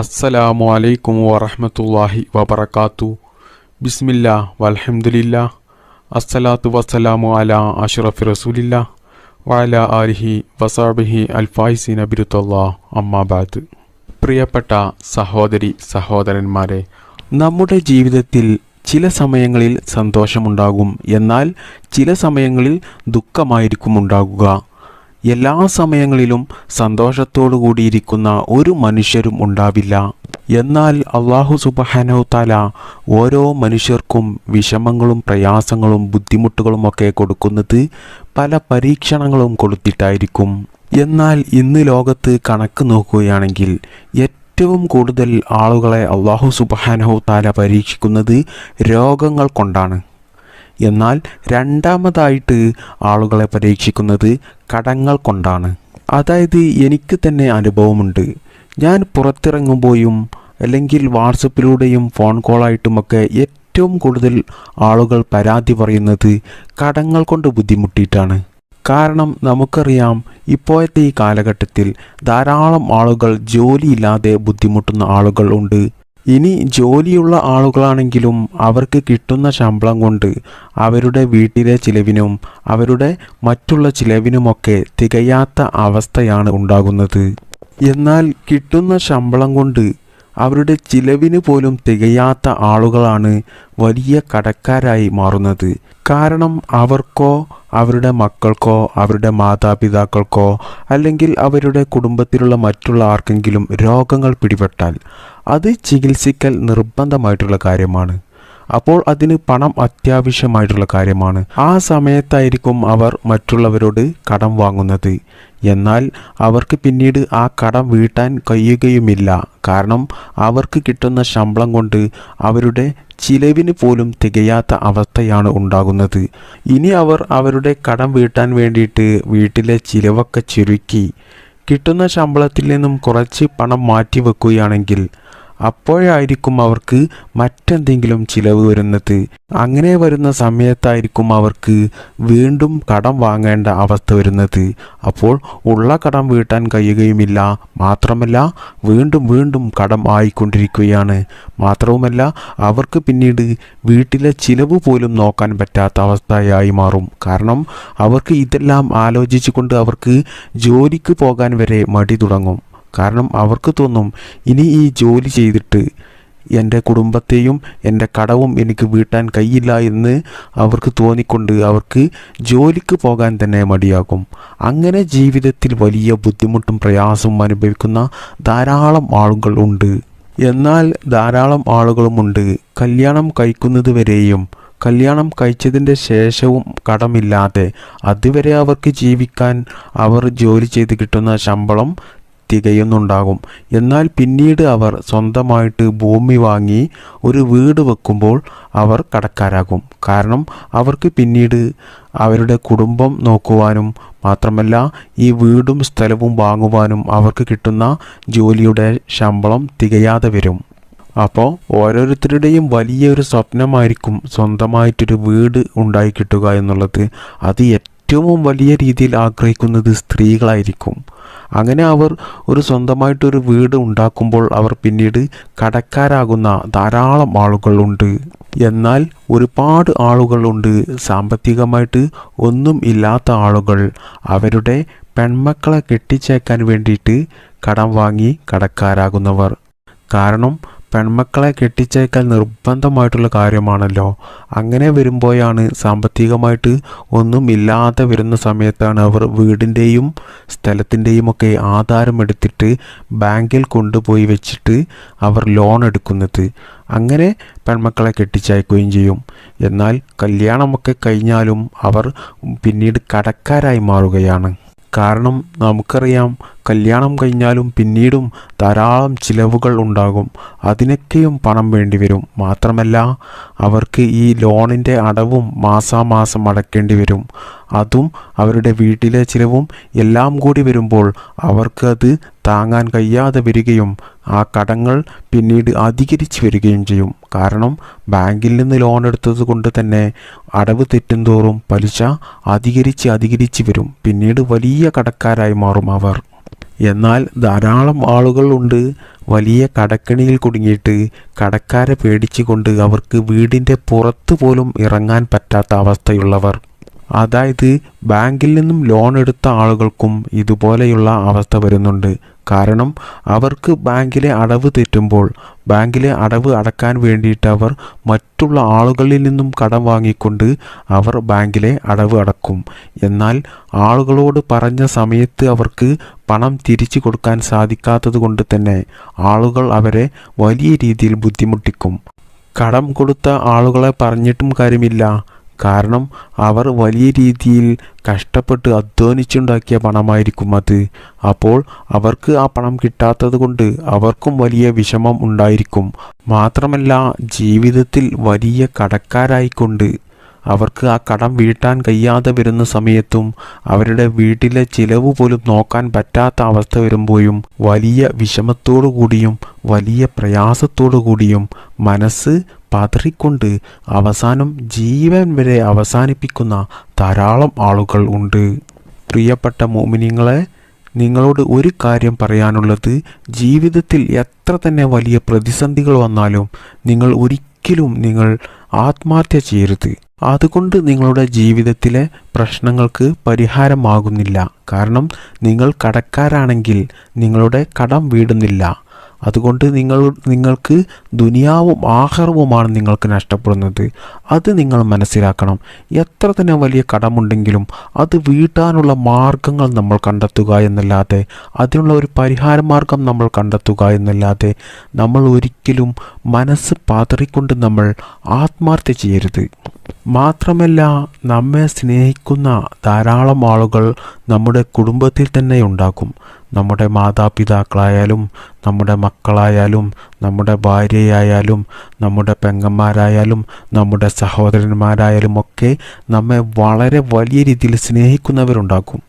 അസ്സലാമു അലൈക്കും വറഹമത്തല്ലാഹി വബർക്കാത്തു ബിസ്മില്ല വൽഹംദുലില്ലാ. അസ്സലാത്തു വസ്സലാമു അല അഷറഫ് റസൂലില്ല. വഅല ആലിഹി വസാബിഹി അൽഫായിസി നബിരുത്തല്ലാ. അമ്മാബാദ് പ്രിയപ്പെട്ട സഹോദരി സഹോദരന്മാരെ നമ്മുടെ ജീവിതത്തിൽ ചില സമയങ്ങളിൽ സന്തോഷമുണ്ടാകും. എന്നാൽ ചില സമയങ്ങളിൽ ദുഃഖമായിരിക്കും ഉണ്ടാകുക എല്ലാ സമയങ്ങളിലും സന്തോഷത്തോടു കൂടിയിരിക്കുന്ന ഒരു മനുഷ്യരും ഉണ്ടാവില്ല. എന്നാൽ അള്ളാഹു സുബഹാനോത്താല ഓരോ മനുഷ്യർക്കും വിഷമങ്ങളും പ്രയാസങ്ങളും ബുദ്ധിമുട്ടുകളും ഒക്കെ കൊടുക്കുന്നത് പല പരീക്ഷണങ്ങളും കൊടുത്തിട്ടായിരിക്കും. എന്നാൽ ഇന്ന് ലോകത്ത് കണക്ക് നോക്കുകയാണെങ്കിൽ ഏറ്റവും കൂടുതൽ ആളുകളെ അള്ളാഹു സുബഹാനഹു താല പരീക്ഷിക്കുന്നത് രോഗങ്ങൾ കൊണ്ടാണ്. എന്നാൽ രണ്ടാമതായിട്ട് ആളുകളെ പരീക്ഷിക്കുന്നത് കടങ്ങൾ കൊണ്ടാണ്. അതായത് എനിക്ക് തന്നെ അനുഭവമുണ്ട്. ഞാൻ പുറത്തിറങ്ങുമ്പോഴും അല്ലെങ്കിൽ വാട്സപ്പിലൂടെയും ഫോൺ കോളായിട്ടുമൊക്കെ ഏറ്റവും കൂടുതൽ ആളുകൾ പരാതി പറയുന്നത് കടങ്ങൾ കൊണ്ട് ബുദ്ധിമുട്ടിയിട്ടാണ്. കാരണം നമുക്കറിയാം ഇപ്പോഴത്തെ ഈ കാലഘട്ടത്തിൽ ധാരാളം ആളുകൾ ജോലിയില്ലാതെ ബുദ്ധിമുട്ടുന്ന ആളുകൾ ഉണ്ട്. ഇനി ജോലിയുള്ള ആളുകളാണെങ്കിലും അവർക്ക് കിട്ടുന്ന ശമ്പളം കൊണ്ട് അവരുടെ വീട്ടിലെ ചിലവിനും അവരുടെ മറ്റുള്ള ചിലവിനുമൊക്കെ തികയാത്ത അവസ്ഥയാണ് ഉണ്ടാകുന്നത്. എന്നാൽ കിട്ടുന്ന ശമ്പളം കൊണ്ട് അവരുടെ ചിലവിന് പോലും തികയാത്ത ആളുകളാണ് വലിയ കടക്കാരായി മാറുന്നത്. കാരണം അവർക്കോ അവരുടെ മക്കൾക്കോ അവരുടെ മാതാപിതാക്കൾക്കോ അല്ലെങ്കിൽ അവരുടെ കുടുംബത്തിലുള്ള മറ്റുള്ള ആർക്കെങ്കിലും രോഗങ്ങൾ പിടിപെട്ടാൽ അത് ചികിത്സിക്കൽ നിർബന്ധമായിട്ടുള്ള കാര്യമാണ്. അപ്പോൾ അതിന് പണം അത്യാവശ്യമായിട്ടുള്ള കാര്യമാണ്. ആ സമയത്തായിരിക്കും അവർ മറ്റുള്ളവരോട് കടം വാങ്ങുന്നത്. എന്നാൽ അവർക്ക് പിന്നീട് ആ കടം വീട്ടാൻ കഴിയുകയുമില്ല. കാരണം അവർക്ക് കിട്ടുന്ന ശമ്പളം കൊണ്ട് അവരുടെ ചിലവിന് പോലും തികയാത്ത അവസ്ഥയാണ് ഉണ്ടാകുന്നത്. ഇനി അവർ അവരുടെ കടം വീട്ടാൻ വേണ്ടിയിട്ട് വീട്ടിലെ ചിലവൊക്കെ ചുരുക്കി. കിട്ടുന്ന ശമ്പളത്തിൽ നിന്നും കുറച്ച് പണം മാറ്റി വെക്കുകയാണെങ്കിൽ അപ്പോഴായിരിക്കും അവർക്ക് മറ്റെന്തെങ്കിലും ചിലവ് വരുന്നത്. അങ്ങനെ വരുന്ന സമയത്തായിരിക്കും അവർക്ക് വീണ്ടും കടം വാങ്ങേണ്ട അവസ്ഥ വരുന്നത്. അപ്പോൾ ഉള്ള കടം വീട്ടാൻ കഴിയുകയുമില്ല. മാത്രമല്ല വീണ്ടും വീണ്ടും കടം ആയിക്കൊണ്ടിരിക്കുകയാണ്. മാത്രവുമല്ല അവർക്ക് പിന്നീട് വീട്ടിലെ ചിലവ് പോലും നോക്കാൻ പറ്റാത്ത അവസ്ഥയായി മാറും. കാരണം അവർക്ക് ഇതെല്ലാം ആലോചിച്ചുകൊണ്ട് അവർക്ക് ജോലിക്ക് പോകാൻ വരെ മടി തുടങ്ങും. കാരണം അവർക്ക് തോന്നും ഇനി ഈ ജോലി ചെയ്തിട്ട് എന്റെ കുടുംബത്തെയും എന്റെ കടവും എനിക്ക് വീട്ടാൻ കഴിയില്ല എന്ന് അവർക്ക് തോന്നിക്കൊണ്ട് അവർക്ക് ജോലിക്ക് പോകാൻ തന്നെ മടിയാകും. അങ്ങനെ ജീവിതത്തിൽ വലിയ ബുദ്ധിമുട്ടും പ്രയാസവും അനുഭവിക്കുന്ന ധാരാളം ആളുകൾ ഉണ്ട്. എന്നാൽ ധാരാളം ആളുകളുമുണ്ട് കല്യാണം കഴിക്കുന്നത് വരെയും കല്യാണം കഴിച്ചതിന്റെ ശേഷവും കടമില്ലാതെ അതുവരെ അവർക്ക് ജീവിക്കാൻ അവർ ജോലി ചെയ്ത് കിട്ടുന്ന ശമ്പളം തികയുന്നുണ്ടാകും. എന്നാൽ പിന്നീട് അവർ സ്വന്തമായിട്ട് ഭൂമി വാങ്ങി ഒരു വീട് വെക്കുമ്പോൾ അവർ കടക്കാരാകും. കാരണം അവർക്ക് പിന്നീട് അവരുടെ കുടുംബം നോക്കുവാനും മാത്രമല്ല ഈ വീടും സ്ഥലവും വാങ്ങുവാനും അവർക്ക് കിട്ടുന്ന ജോലിയുടെ ശമ്പളം തികയാതെ വരും. അപ്പോൾ ഓരോരുത്തരുടെയും വലിയൊരു സ്വപ്നമായിരിക്കും സ്വന്തമായിട്ടൊരു വീട് ഉണ്ടായി കിട്ടുക എന്നുള്ളത്. അത് ഏറ്റവും വലിയ രീതിയിൽ ആഗ്രഹിക്കുന്നത് സ്ത്രീകളായിരിക്കും. അങ്ങനെ അവർ ഒരു സ്വന്തമായിട്ടൊരു വീട് ഉണ്ടാക്കുമ്പോൾ അവർ പിന്നീട് കടക്കാരാകുന്ന ധാരാളം ആളുകളുണ്ട്. എന്നാൽ ഒരുപാട് ആളുകളുണ്ട്. സാമ്പത്തികമായിട്ട് ഒന്നും ഇല്ലാത്ത ആളുകൾ. അവരുടെ പെൺമക്കളെ കെട്ടിച്ചേക്കാൻ വേണ്ടിയിട്ട് കടം വാങ്ങി കടക്കാരാകുന്നവർ. കാരണം പെൺമക്കളെ കെട്ടിച്ചേക്കൽ നിർബന്ധമായിട്ടുള്ള കാര്യമാണല്ലോ. അങ്ങനെ വരുമ്പോഴാണ് സാമ്പത്തികമായിട്ട് ഒന്നും ഇല്ലാതെ വരുന്ന സമയത്താണ് അവർ വീടിന്റെയും സ്ഥലത്തിന്റെയും ഒക്കെ ആധാരം എടുത്തിട്ട് ബാങ്കിൽ കൊണ്ടുപോയി വെച്ചിട്ട് അവർ ലോൺ എടുക്കുന്നത്. അങ്ങനെ പെൺമക്കളെ കെട്ടിച്ചയക്കുകയും ചെയ്യും. എന്നാൽ കല്യാണമൊക്കെ കഴിഞ്ഞാലും അവർ പിന്നീട് കടക്കാരായി മാറുകയാണ്. കാരണം നമുക്കറിയാം കല്യാണം കഴിഞ്ഞാലും പിന്നീടും ധാരാളം ചിലവുകൾ ഉണ്ടാകും. അതിനൊക്കെയും പണം വേണ്ടി വരും മാത്രമല്ല അവർക്ക് ഈ ലോണിന്റെ അടവും മാസാമാസം അടയ്ക്കേണ്ടി വരും. അതും അവരുടെ വീട്ടിലെ ചിലവും എല്ലാം കൂടി വരുമ്പോൾ അവർക്കത് താങ്ങാൻ കഴിയാതെ വരികയും ആ കടങ്ങൾ പിന്നീട് അധികരിച്ച് വരികയും ചെയ്യും. കാരണം ബാങ്കിൽ നിന്ന് ലോൺ എടുത്തത് കൊണ്ട് തന്നെ അടവ് തെറ്റുന്തോറും പലിശ അധികരിച്ച് അധികരിച്ച് വരും. പിന്നീട് വലിയ കടക്കാരായി മാറും അവർ. എന്നാൽ ധാരാളം ആളുകളുണ്ട് വലിയ കടക്കണിയിൽ കുടുങ്ങിയിട്ട് കടക്കാരെ പേടിച്ചുകൊണ്ട് അവർക്ക് വീടിന്റെ പുറത്ത് പോലും ഇറങ്ങാൻ പറ്റാത്ത അവസ്ഥയുള്ളവർ. അതായത് ബാങ്കിൽ നിന്നും ലോൺ എടുത്ത ആളുകൾക്കും ഇതുപോലെയുള്ള അവസ്ഥ വരുന്നുണ്ട്. കാരണം അവർക്ക് ബാങ്കിലെ അടവ് തെറ്റുമ്പോൾ ബാങ്കിലെ അടവ് അടക്കാൻ വേണ്ടിയിട്ട് അവർ മറ്റുള്ള ആളുകളിൽ നിന്നും കടം വാങ്ങിക്കൊണ്ട് അവർ ബാങ്കിലെ അടവ് അടക്കും. എന്നാൽ ആളുകളോട് പറഞ്ഞ സമയത്ത് അവർക്ക് പണം തിരിച്ചു കൊടുക്കാൻ സാധിക്കാത്തത് കൊണ്ട് തന്നെ ആളുകൾ അവരെ വലിയ രീതിയിൽ ബുദ്ധിമുട്ടിക്കും. കടം കൊടുത്ത ആളുകളെ പറഞ്ഞിട്ടും കാര്യമില്ല. കാരണം അവർ വലിയ രീതിയിൽ കഷ്ടപ്പെട്ട് അധ്വാനിച്ചുണ്ടാക്കിയ പണമായിരിക്കും അത്. അപ്പോൾ അവർക്ക് ആ പണം കിട്ടാത്തത് കൊണ്ട് അവർക്കും വലിയ വിഷമം ഉണ്ടായിരിക്കും. മാത്രമല്ല ജീവിതത്തിൽ വലിയ കടക്കാരായിക്കൊണ്ട് അവർക്ക് ആ കടം വീട്ടാൻ കഴിയാതെ വരുന്ന സമയത്തും അവരുടെ വീട്ടിലെ ചിലവ് പോലും നോക്കാൻ പറ്റാത്ത അവസ്ഥ വരുമ്പോഴും വലിയ വിഷമത്തോടു കൂടിയും വലിയ പ്രയാസത്തോടു കൂടിയും മനസ്സ് പതറിക്കൊണ്ട് അവസാനം ജീവൻ വരെ അവസാനിപ്പിക്കുന്ന ധാരാളം ആളുകൾ ഉണ്ട്. പ്രിയപ്പെട്ട മോമിനിങ്ങളെ നിങ്ങളോട് ഒരു കാര്യം പറയാനുള്ളത് ജീവിതത്തിൽ എത്ര തന്നെ വലിയ പ്രതിസന്ധികൾ വന്നാലും നിങ്ങൾ ഒരിക്കലും നിങ്ങൾ ആത്മഹത്യ ചെയ്യരുത്. അതുകൊണ്ട് നിങ്ങളുടെ ജീവിതത്തിലെ പ്രശ്നങ്ങൾക്ക് പരിഹാരമാകുന്നില്ല. കാരണം നിങ്ങൾ കടക്കാരാണെങ്കിൽ നിങ്ങളുടെ കടം വീടുന്നില്ല. അതുകൊണ്ട് നിങ്ങൾ നിങ്ങൾക്ക് ദുനിയാവും ആഹാരവുമാണ് നിങ്ങൾക്ക് നഷ്ടപ്പെടുന്നത്. അത് നിങ്ങൾ മനസ്സിലാക്കണം. എത്ര തന്നെ വലിയ കടമുണ്ടെങ്കിലും അത് വീട്ടാനുള്ള മാർഗങ്ങൾ നമ്മൾ കണ്ടെത്തുക എന്നല്ലാതെ അതിനുള്ള ഒരു പരിഹാര മാർഗം നമ്മൾ കണ്ടെത്തുക എന്നല്ലാതെ നമ്മൾ ഒരിക്കലും മനസ്സ് പാതറിക്കൊണ്ട് നമ്മൾ ആത്മാർത്ഥ ചെയ്യരുത്. മാത്രമല്ല നമ്മെ സ്നേഹിക്കുന്ന ധാരാളം ആളുകൾ നമ്മുടെ കുടുംബത്തിൽ തന്നെ ഉണ്ടാകും. നമ്മുടെ മാതാപിതാക്കളായാലും നമ്മുടെ മക്കളായാലും നമ്മുടെ ഭാര്യയായാലും നമ്മുടെ പെങ്ങന്മാരായാലും നമ്മുടെ സഹോദരന്മാരായാലും ഒക്കെ നമ്മെ വളരെ വലിയ രീതിയിൽ സ്നേഹിക്കുന്നവരുണ്ടാകും.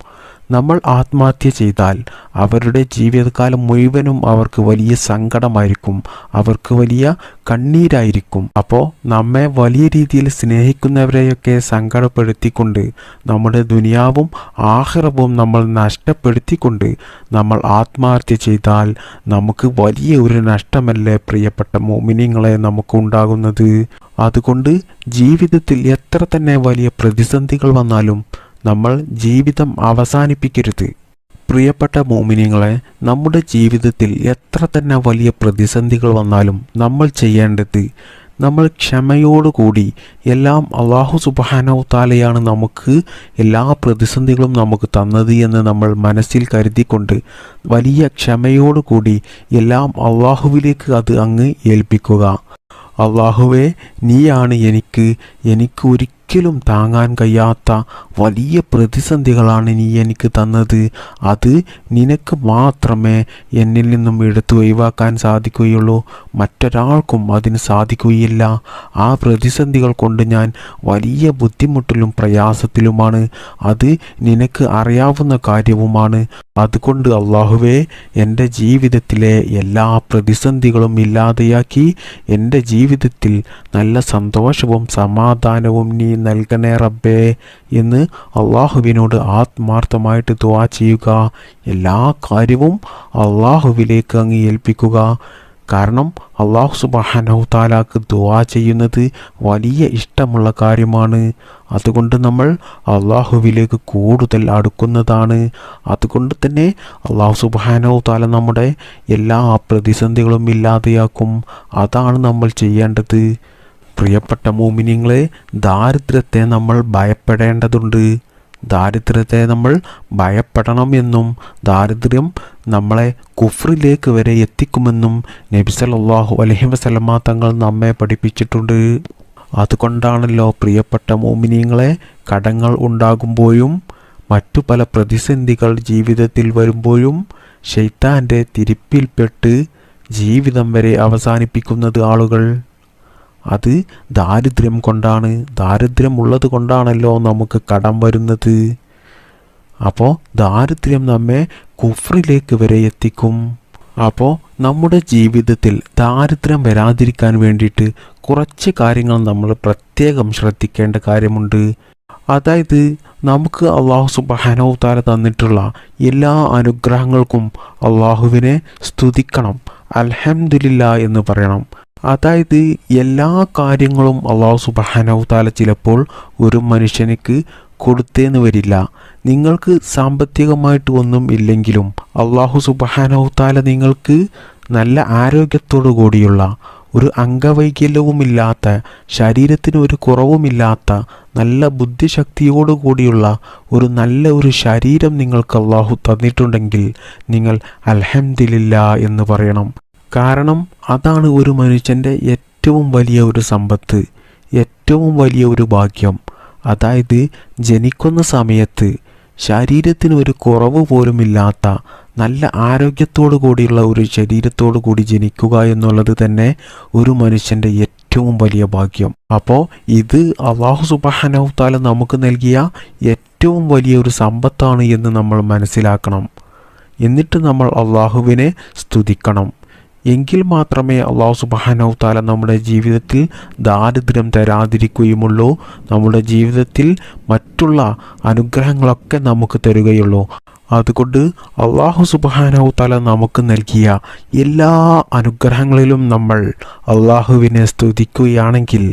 നമ്മൾ ആത്മഹത്യ ചെയ്താൽ അവരുടെ ജീവിതകാലം മുഴുവനും അവർക്ക് വലിയ സങ്കടമായിരിക്കും അവർക്ക് വലിയ കണ്ണീരായിരിക്കും. അപ്പോൾ നമ്മെ വലിയ രീതിയിൽ സ്നേഹിക്കുന്നവരെയൊക്കെ സങ്കടപ്പെടുത്തിക്കൊണ്ട് നമ്മുടെ ദുനിയാവും ആഹ്റവും നമ്മൾ നഷ്ടപ്പെടുത്തിക്കൊണ്ട് നമ്മൾ ആത്മഹത്യ ചെയ്താൽ നമുക്ക് വലിയ ഒരു നഷ്ടമല്ലേ പ്രിയപ്പെട്ട മോമിനിങ്ങളെ നമുക്കുണ്ടാകുന്നത് അതുകൊണ്ട് ജീവിതത്തിൽ എത്ര തന്നെ വലിയ പ്രതിസന്ധികൾ വന്നാലും നമ്മൾ ജീവിതം അവസാനിപ്പിക്കരുത്. പ്രിയപ്പെട്ട മോമിനിയങ്ങളെ നമ്മുടെ ജീവിതത്തിൽ എത്ര തന്നെ വലിയ പ്രതിസന്ധികൾ വന്നാലും നമ്മൾ ചെയ്യേണ്ടത് നമ്മൾ ക്ഷമയോടുകൂടി എല്ലാം അള്ളാഹു സുബാനവത്താലയാണ് താലയാണ് നമുക്ക് എല്ലാ പ്രതിസന്ധികളും നമുക്ക് തന്നത് എന്ന് നമ്മൾ മനസ്സിൽ കരുതിക്കൊണ്ട് വലിയ ക്ഷമയോടുകൂടി എല്ലാം അള്ളാഹുവിലേക്ക് അത് അങ്ങ് ഏൽപ്പിക്കുക. അള്ളാഹുവെ നീയാണ് എനിക്ക് എനിക്ക് ഒരിക്കലും താങ്ങാൻ കഴിയാത്ത വലിയ പ്രതിസന്ധികളാണ് നീ എനിക്ക് തന്നത്. അത് നിനക്ക് മാത്രമേ എന്നിൽ നിന്നും എടുത്തു ഒഴിവാക്കാൻ സാധിക്കുകയുള്ളൂ. മറ്റൊരാൾക്കും അതിന് സാധിക്കുകയില്ല. ആ പ്രതിസന്ധികൾ കൊണ്ട് ഞാൻ വലിയ ബുദ്ധിമുട്ടിലും പ്രയാസത്തിലുമാണ്. അത് നിനക്ക് അറിയാവുന്ന കാര്യവുമാണ്. അതുകൊണ്ട് അള്ളാഹുവേ എന്റെ ജീവിതത്തിലെ എല്ലാ പ്രതിസന്ധികളും ഇല്ലാതെയാക്കി എന്റെ ജീവിതത്തിൽ നല്ല സന്തോഷവും സമാധാനവും നീ നൽകണേ റബ്ബേ എന്ന് അള്ളാഹുവിനോട് ആത്മാർത്ഥമായിട്ട് ദുവാ ചെയ്യുക. എല്ലാ കാര്യവും അള്ളാഹുവിലേക്ക് അങ്ങ് ഏൽപ്പിക്കുക. കാരണം അള്ളാഹു സുബാനഹു താലാക്ക് ദുവാ ചെയ്യുന്നത് വലിയ ഇഷ്ടമുള്ള കാര്യമാണ്. അതുകൊണ്ട് നമ്മൾ അള്ളാഹുവിലേക്ക് കൂടുതൽ അടുക്കുന്നതാണ്. അതുകൊണ്ട് തന്നെ അള്ളാഹു സുബാനഹു താല നമ്മുടെ എല്ലാ പ്രതിസന്ധികളും ഇല്ലാതെയാക്കും. അതാണ് നമ്മൾ ചെയ്യേണ്ടത്. പ്രിയപ്പെട്ട മോമിനിങ്ങളെ ദാരിദ്ര്യത്തെ നമ്മൾ ഭയപ്പെടേണ്ടതുണ്ട്. ദാരിദ്ര്യത്തെ നമ്മൾ ഭയപ്പെടണം എന്നും ദാരിദ്ര്യം നമ്മളെ കുഫ്രിലേക്ക് വരെ എത്തിക്കുമെന്നും നബി സല്ലല്ലാഹു അലൈഹി വസല്ലമ തങ്ങൾ നമ്മെ പഠിപ്പിച്ചിട്ടുണ്ട്. അതുകൊണ്ടാണല്ലോ പ്രിയപ്പെട്ട മോമിനിയങ്ങളെ കടങ്ങൾ ഉണ്ടാകുമ്പോഴും മറ്റു പല പ്രതിസന്ധികൾ ജീവിതത്തിൽ വരുമ്പോഴും ഷെയ്ത്താന്റെ തിരിപ്പിൽപ്പെട്ട് ജീവിതം വരെ അവസാനിപ്പിക്കുന്നത് ആളുകൾ. അത് ദാരിദ്ര്യം കൊണ്ടാണ്. ദാരിദ്ര്യം ഉള്ളത് കൊണ്ടാണല്ലോ നമുക്ക് കടം വരുന്നത്. അപ്പോൾ ദാരിദ്ര്യം നമ്മെ കുഫ്രിലേക്ക് വരെ എത്തിക്കും. അപ്പോൾ നമ്മുടെ ജീവിതത്തിൽ ദാരിദ്ര്യം വരാതിരിക്കാൻ വേണ്ടിയിട്ട് കുറച്ച് കാര്യങ്ങൾ നമ്മൾ പ്രത്യേകം ശ്രദ്ധിക്കേണ്ട കാര്യമുണ്ട്. അതായത് നമുക്ക് അള്ളാഹു സുബാനോ താല തന്നിട്ടുള്ള എല്ലാ അനുഗ്രഹങ്ങൾക്കും അള്ളാഹുവിനെ സ്തുതിക്കണം. അലഹമില്ല എന്ന് പറയണം. അതായത് എല്ലാ കാര്യങ്ങളും അള്ളാഹു സുബാനോ താല ചിലപ്പോൾ ഒരു മനുഷ്യനിക്ക് കൊടുത്തേന്ന് വരില്ല. നിങ്ങൾക്ക് സാമ്പത്തികമായിട്ട് ഒന്നും ഇല്ലെങ്കിലും അള്ളാഹു സുബാനോ താല നിങ്ങൾക്ക് നല്ല ആരോഗ്യത്തോടു കൂടിയുള്ള ഒരു അംഗവൈകല്യവുമില്ലാത്ത ശരീരത്തിന് ഒരു കുറവുമില്ലാത്ത നല്ല ബുദ്ധിശക്തിയോടു കൂടിയുള്ള ഒരു നല്ല ഒരു ശരീരം നിങ്ങൾക്ക് അള്ളാഹു തന്നിട്ടുണ്ടെങ്കിൽ നിങ്ങൾ അൽഹംദില്ല എന്ന് പറയണം. കാരണം അതാണ് ഒരു മനുഷ്യന്റെ ഏറ്റവും വലിയ ഒരു സമ്പത്ത് ഏറ്റവും വലിയ ഒരു ഭാഗ്യം. അതായത് ജനിക്കുന്ന സമയത്ത് ശരീരത്തിന് ഒരു കുറവ് പോലുമില്ലാത്ത നല്ല ആരോഗ്യത്തോടു കൂടിയുള്ള ഒരു ശരീരത്തോടു കൂടി ജനിക്കുക എന്നുള്ളത് തന്നെ ഒരു മനുഷ്യന്റെ ഏറ്റവും വലിയ ഭാഗ്യം. അപ്പോൾ ഇത് അള്ളാഹു സുബാനവത്താല നമുക്ക് നൽകിയ ഏറ്റവും വലിയ ഒരു സമ്പത്താണ് എന്ന് നമ്മൾ മനസ്സിലാക്കണം. എന്നിട്ട് നമ്മൾ അള്ളാഹുവിനെ സ്തുതിക്കണം. എങ്കിൽ മാത്രമേ അള്ളാഹു സുബാനവ് താല നമ്മുടെ ജീവിതത്തിൽ ദാരിദ്ര്യം തരാതിരിക്കുകയുമുള്ളൂ. നമ്മുടെ ജീവിതത്തിൽ മറ്റുള്ള അനുഗ്രഹങ്ങളൊക്കെ നമുക്ക് തരികയുള്ളൂ. അതുകൊണ്ട് അള്ളാഹു സുബാനോ തല നമുക്ക് നൽകിയ എല്ലാ അനുഗ്രഹങ്ങളിലും നമ്മൾ അള്ളാഹുവിനെ സ്തുതിക്കുകയാണെങ്കിൽ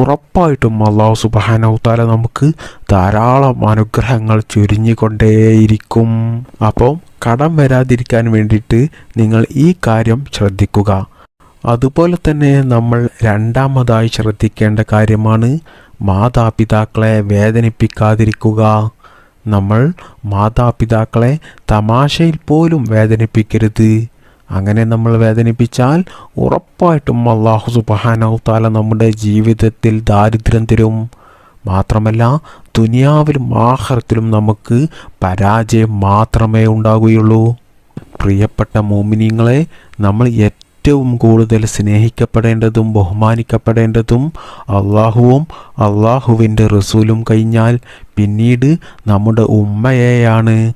ഉറപ്പായിട്ടും അള്ളാഹു സുബാനോ തല നമുക്ക് ധാരാളം അനുഗ്രഹങ്ങൾ ചുരിഞ്ഞുകൊണ്ടേയിരിക്കും. അപ്പം കടം വരാതിരിക്കാൻ വേണ്ടിയിട്ട് നിങ്ങൾ ഈ കാര്യം ശ്രദ്ധിക്കുക. അതുപോലെ തന്നെ നമ്മൾ രണ്ടാമതായി ശ്രദ്ധിക്കേണ്ട കാര്യമാണ് മാതാപിതാക്കളെ വേദനിപ്പിക്കാതിരിക്കുക. നമ്മൾ മാതാപിതാക്കളെ തമാശയിൽ പോലും വേദനിപ്പിക്കരുത്. അങ്ങനെ നമ്മൾ വേദനിപ്പിച്ചാൽ ഉറപ്പായിട്ടും അള്ളാഹു താല നമ്മുടെ ജീവിതത്തിൽ ദാരിദ്ര്യം തരും. മാത്രമല്ല ദുനിയാവിലും ആഹാരത്തിലും നമുക്ക് പരാജയം മാത്രമേ ഉണ്ടാകുകയുള്ളൂ. പ്രിയപ്പെട്ട മോമിനിങ്ങളെ നമ്മൾ ഏറ്റവും കൂടുതൽ സ്നേഹിക്കപ്പെടേണ്ടതും ബഹുമാനിക്കപ്പെടേണ്ടതും അള്ളാഹുവും അള്ളാഹുവിന്റെ റസൂലും കഴിഞ്ഞാൽ പിന്നീട് നമ്മുടെ ഉമ്മയെയാണ്.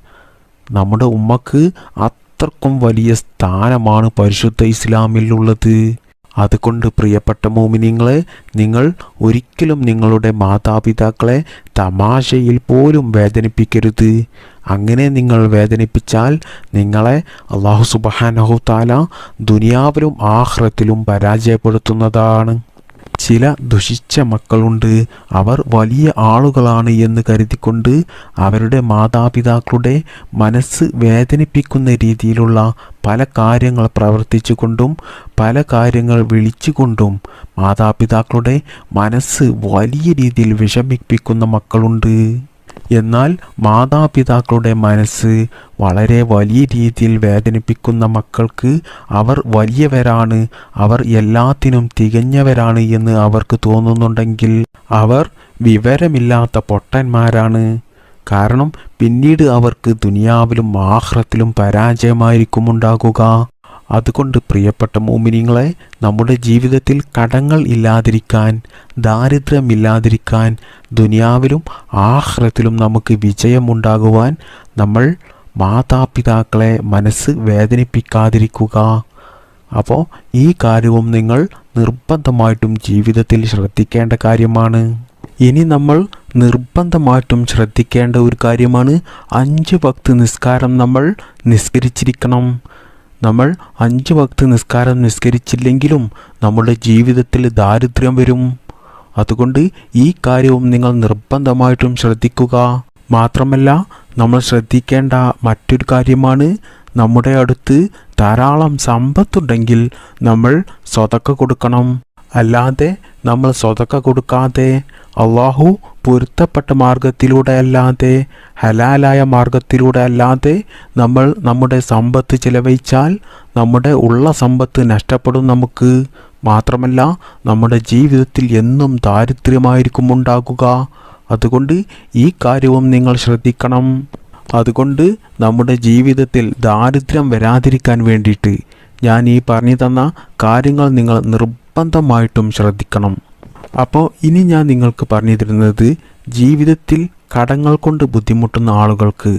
നമ്മുടെ ഉമ്മക്ക് അത്രക്കും വലിയ സ്ഥാനമാണ് പരിശുദ്ധ ഇസ്ലാമിലുള്ളത്. അതുകൊണ്ട് പ്രിയപ്പെട്ട മോമിനിങ്ങളെ നിങ്ങൾ ഒരിക്കലും നിങ്ങളുടെ മാതാപിതാക്കളെ തമാശയിൽ പോലും വേദനിപ്പിക്കരുത്. അങ്ങനെ നിങ്ങൾ വേദനിപ്പിച്ചാൽ നിങ്ങളെ അള്ളാഹു സുബാനഹു താല ദുനിയാവിലും ആഹ്റത്തിലും പരാജയപ്പെടുത്തുന്നതാണ്. ചില ദുഷിച്ച മക്കളുണ്ട്. അവർ വലിയ ആളുകളാണ് എന്ന് കരുതിക്കൊണ്ട് അവരുടെ മാതാപിതാക്കളുടെ മനസ്സ് വേദനിപ്പിക്കുന്ന രീതിയിലുള്ള പല കാര്യങ്ങൾ പ്രവർത്തിച്ചുകൊണ്ടും പല കാര്യങ്ങൾ വിളിച്ചുകൊണ്ടും മാതാപിതാക്കളുടെ മനസ്സ് വലിയ രീതിയിൽ വിഷമിപ്പിക്കുന്ന മക്കളുണ്ട്. എന്നാൽ മാതാപിതാക്കളുടെ മനസ്സ് വളരെ വലിയ രീതിയിൽ വേദനിപ്പിക്കുന്ന മക്കൾക്ക് അവർ വലിയവരാണ് അവർ എല്ലാത്തിനും തികഞ്ഞവരാണ് എന്ന് അവർക്ക് തോന്നുന്നുണ്ടെങ്കിൽ അവർ വിവരമില്ലാത്ത പൊട്ടന്മാരാണ്. കാരണം പിന്നീട് അവർക്ക് ദുനിയാവിലും ആഹ്റത്തിലും പരാജയമായിരിക്കും ഉണ്ടാകുക അതുകൊണ്ട് പ്രിയപ്പെട്ട മോമിനിങ്ങളെ നമ്മുടെ ജീവിതത്തിൽ കടങ്ങൾ ഇല്ലാതിരിക്കാൻ ദാരിദ്ര്യമില്ലാതിരിക്കാൻ ദുനിയാവിലും ആഹ്റത്തിലും നമുക്ക് വിജയമുണ്ടാകുവാൻ നമ്മൾ മാതാപിതാക്കളെ മനസ്സ് വേദനിപ്പിക്കാതിരിക്കുക. അപ്പോൾ ഈ കാര്യവും നിങ്ങൾ നിർബന്ധമായിട്ടും ജീവിതത്തിൽ ശ്രദ്ധിക്കേണ്ട കാര്യമാണ്. ഇനി നമ്മൾ നിർബന്ധമായിട്ടും ശ്രദ്ധിക്കേണ്ട ഒരു കാര്യമാണ് അഞ്ച് ഭക്ത് നിസ്കാരം നമ്മൾ നിസ്കരിച്ചിരിക്കണം. നമ്മൾ അഞ്ച് വക്ത് നിസ്കാരം നിസ്കരിച്ചില്ലെങ്കിലും നമ്മുടെ ജീവിതത്തിൽ ദാരിദ്ര്യം വരും. അതുകൊണ്ട് ഈ കാര്യവും നിങ്ങൾ നിർബന്ധമായിട്ടും ശ്രദ്ധിക്കുക. മാത്രമല്ല നമ്മൾ ശ്രദ്ധിക്കേണ്ട മറ്റൊരു കാര്യമാണ് നമ്മുടെ അടുത്ത് ധാരാളം സമ്പത്തുണ്ടെങ്കിൽ നമ്മൾ സ്വതക്ക കൊടുക്കണം. അല്ലാതെ നമ്മൾ സ്വതക്ക കൊടുക്കാതെ അള്ളാഹു പൊരുത്തപ്പെട്ട മാർഗത്തിലൂടെ അല്ലാതെ ഹലാലായ മാർഗത്തിലൂടെ അല്ലാതെ നമ്മൾ നമ്മുടെ സമ്പത്ത് ചിലവഴിച്ചാൽ നമ്മുടെ ഉള്ള സമ്പത്ത് നഷ്ടപ്പെടും നമുക്ക്. മാത്രമല്ല നമ്മുടെ ജീവിതത്തിൽ എന്നും ദാരിദ്ര്യമായിരിക്കും ഉണ്ടാകുക. അതുകൊണ്ട് ഈ കാര്യവും നിങ്ങൾ ശ്രദ്ധിക്കണം. അതുകൊണ്ട് നമ്മുടെ ജീവിതത്തിൽ ദാരിദ്ര്യം വരാതിരിക്കാൻ വേണ്ടിയിട്ട് ഞാൻ ഈ പറഞ്ഞു തന്ന കാര്യങ്ങൾ നിങ്ങൾ നിർബന്ധമായിട്ടും ശ്രദ്ധിക്കണം. അപ്പോൾ ഇനി ഞാൻ നിങ്ങൾക്ക് പറഞ്ഞു തരുന്നത് ജീവിതത്തിൽ കടങ്ങൾ കൊണ്ട് ബുദ്ധിമുട്ടുന്ന ആളുകൾക്ക്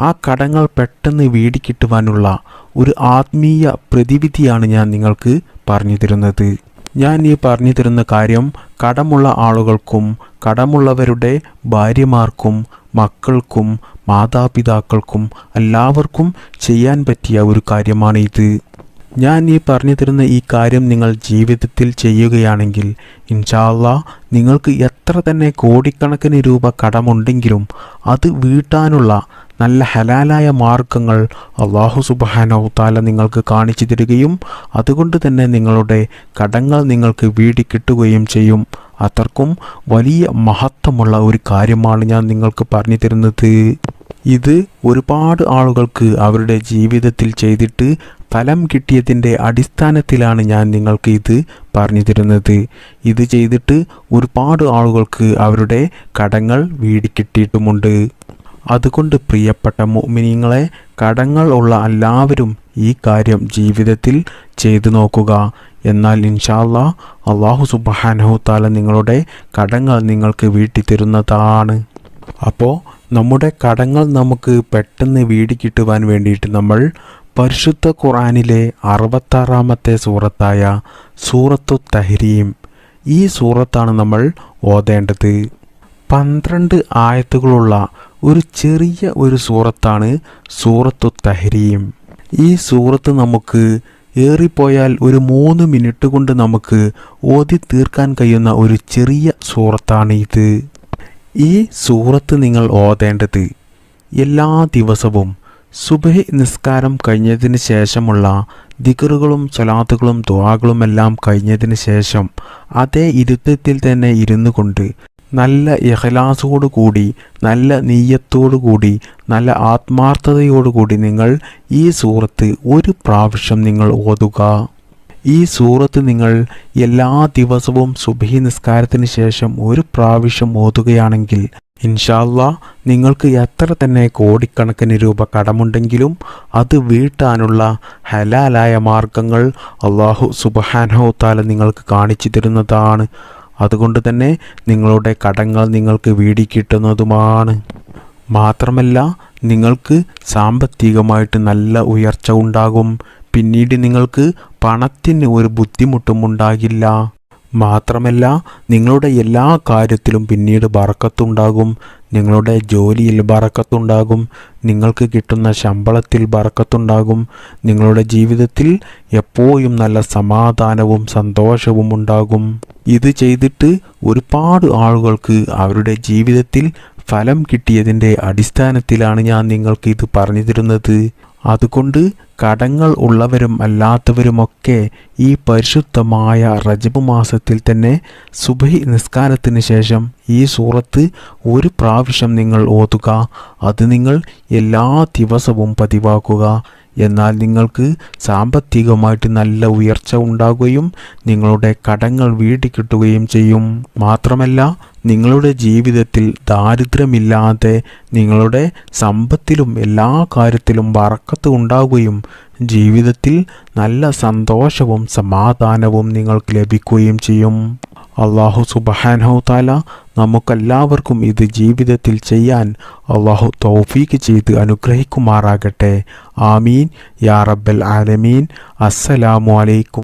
ആ കടങ്ങൾ പെട്ടെന്ന് വീടിക്കിട്ടുവാനുള്ള ഒരു ആത്മീയ പ്രതിവിധിയാണ് ഞാൻ നിങ്ങൾക്ക് പറഞ്ഞു തരുന്നത് ഞാൻ ഈ പറഞ്ഞു തരുന്ന കാര്യം കടമുള്ള ആളുകൾക്കും കടമുള്ളവരുടെ ഭാര്യമാർക്കും മക്കൾക്കും മാതാപിതാക്കൾക്കും എല്ലാവർക്കും ചെയ്യാൻ പറ്റിയ ഒരു കാര്യമാണ് ഇത് ഞാൻ ഈ പറഞ്ഞു തരുന്ന ഈ കാര്യം നിങ്ങൾ ജീവിതത്തിൽ ചെയ്യുകയാണെങ്കിൽ ഇൻഷാല്ല നിങ്ങൾക്ക് എത്ര തന്നെ കോടിക്കണക്കിന് രൂപ കടമുണ്ടെങ്കിലും അത് വീട്ടാനുള്ള നല്ല ഹലാലായ മാർഗങ്ങൾ അള്ളാഹു സുബാനോ താല നിങ്ങൾക്ക് കാണിച്ചു തരികയും അതുകൊണ്ട് തന്നെ നിങ്ങളുടെ കടങ്ങൾ നിങ്ങൾക്ക് വീടി കിട്ടുകയും ചെയ്യും. അത്രക്കും വലിയ മഹത്വമുള്ള ഒരു കാര്യമാണ് ഞാൻ നിങ്ങൾക്ക് പറഞ്ഞു തരുന്നത്. ഇത് ഒരുപാട് ആളുകൾക്ക് അവരുടെ ജീവിതത്തിൽ ചെയ്തിട്ട് ഫലം കിട്ടിയതിന്റെ അടിസ്ഥാനത്തിലാണ് ഞാൻ നിങ്ങൾക്ക് ഇത് പറഞ്ഞു തരുന്നത്. ഇത് ചെയ്തിട്ട് ഒരുപാട് ആളുകൾക്ക് അവരുടെ കടങ്ങൾ വീടിക്കിട്ടിയിട്ടുമുണ്ട് അതുകൊണ്ട് പ്രിയപ്പെട്ട മോമിനിങ്ങളെ കടങ്ങൾ ഉള്ള എല്ലാവരും ഈ കാര്യം ജീവിതത്തിൽ ചെയ്തു നോക്കുക. എന്നാൽ ഇൻഷാല്ല അള്ളാഹു സുബഹാനഹു താല നിങ്ങളുടെ കടങ്ങൾ നിങ്ങൾക്ക് വീട്ടി തരുന്നതാണ്. അപ്പോൾ നമ്മുടെ കടങ്ങൾ നമുക്ക് പെട്ടെന്ന് വീടി കിട്ടുവാൻ വേണ്ടിയിട്ട് നമ്മൾ പരിശുദ്ധ ഖുറാനിലെ അറുപത്താറാമത്തെ സൂറത്തായ സൂറത്തു തഹരീം. ഈ സൂറത്താണ് നമ്മൾ ഓതേണ്ടത്. പന്ത്രണ്ട് ആയത്തുകളുള്ള ഒരു ചെറിയ ഒരു സൂറത്താണ് സൂറത്തു തഹരീം. ഈ സൂറത്ത് നമുക്ക് ഏറിപ്പോയാൽ ഒരു മൂന്ന് മിനിറ്റ് കൊണ്ട് നമുക്ക് ഓതി തീർക്കാൻ കഴിയുന്ന ഒരു ചെറിയ സൂറത്താണ് ഇത്. ഈ സൂറത്ത് നിങ്ങൾ ഓതേണ്ടത് എല്ലാ ദിവസവും സുബഹി നിസ്കാരം കഴിഞ്ഞതിന് ശേഷമുള്ള ദിക്കറുകളും സ്വലാത്തുകളും ദുവാകളുമെല്ലാം കഴിഞ്ഞതിന് ശേഷം അതേ ഇരുത്തത്തിൽ തന്നെ ഇരുന്നു കൊണ്ട് നല്ല ഇഹലാസോടു കൂടി നല്ല നീയത്തോടു കൂടി നല്ല ആത്മാർത്ഥതയോടു കൂടി നിങ്ങൾ ഈ സൂറത്ത് ഒരു പ്രാവശ്യം നിങ്ങൾ ഓതുക. ഈ സൂറത്ത് നിങ്ങൾ എല്ലാ ദിവസവും സുബഹി നിസ്കാരത്തിന് ശേഷം ഒരു പ്രാവശ്യം ഓതുകയാണെങ്കിൽ ഇൻഷാല്ല നിങ്ങൾക്ക് എത്ര തന്നെ കോടിക്കണക്കിന് രൂപ കടമുണ്ടെങ്കിലും അത് വീട്ടാനുള്ള ഹലാലായ മാർഗങ്ങൾ അള്ളാഹു സുബഹാനോ താല നിങ്ങൾക്ക് കാണിച്ചു തരുന്നതാണ്. അതുകൊണ്ട് തന്നെ നിങ്ങളുടെ കടങ്ങൾ നിങ്ങൾക്ക് വീടി കിട്ടുന്നതുമാണ്. മാത്രമല്ല നിങ്ങൾക്ക് സാമ്പത്തികമായിട്ട് നല്ല ഉയർച്ച ഉണ്ടാകും. പിന്നീട് നിങ്ങൾക്ക് പണത്തിന് ഒരു ബുദ്ധിമുട്ടും ഉണ്ടാകില്ല. മാത്രമല്ല നിങ്ങളുടെ എല്ലാ കാര്യത്തിലും പിന്നീട് ബറക്കത്തുണ്ടാകും. നിങ്ങളുടെ ജോലിയിൽ ബറക്കത്തുണ്ടാകും. നിങ്ങൾക്ക് കിട്ടുന്ന ശമ്പളത്തിൽ ബറക്കത്തുണ്ടാകും. നിങ്ങളുടെ ജീവിതത്തിൽ എപ്പോഴും നല്ല സമാധാനവും സന്തോഷവും ഉണ്ടാകും. ഇത് ചെയ്തിട്ട് ഒരുപാട് ആളുകൾക്ക് അവരുടെ ജീവിതത്തിൽ ഫലം കിട്ടിയതിന്റെ അടിസ്ഥാനത്തിലാണ് ഞാൻ നിങ്ങൾക്ക് ഇത് പറഞ്ഞു തരുന്നത് അതുകൊണ്ട് കടങ്ങൾ ഉള്ളവരും അല്ലാത്തവരുമൊക്കെ ഈ പരിശുദ്ധമായ റജബ് മാസത്തിൽ തന്നെ സുബഹി നിസ്കാരത്തിന് ശേഷം ഈ സൂറത്ത് ഒരു പ്രാവശ്യം നിങ്ങൾ ഓതുക. അത് നിങ്ങൾ എല്ലാ ദിവസവും പതിവാക്കുക. എന്നാൽ നിങ്ങൾക്ക് സാമ്പത്തികമായിട്ട് നല്ല ഉയർച്ച ഉണ്ടാകുകയും നിങ്ങളുടെ കടങ്ങൾ വീട്ടി കിട്ടുകയും ചെയ്യും. മാത്രമല്ല നിങ്ങളുടെ ജീവിതത്തിൽ ദാരിദ്ര്യമില്ലാതെ നിങ്ങളുടെ സമ്പത്തിലും എല്ലാ കാര്യത്തിലും വറക്കത്ത് ഉണ്ടാകുകയും ജീവിതത്തിൽ നല്ല സന്തോഷവും സമാധാനവും നിങ്ങൾക്ക് ലഭിക്കുകയും ചെയ്യും. അള്ളാഹു സുബഹാനഹു താല നമുക്കെല്ലാവർക്കും ഇത് ജീവിതത്തിൽ ചെയ്യാൻ അള്ളാഹു തൗഫീക്ക് ചെയ്ത് അനുഗ്രഹിക്കുമാറാകട്ടെ. ആമീൻ. യാ റബ്ബൽ ആലമീൻ. അസ്സലാമു അലൈക്കും.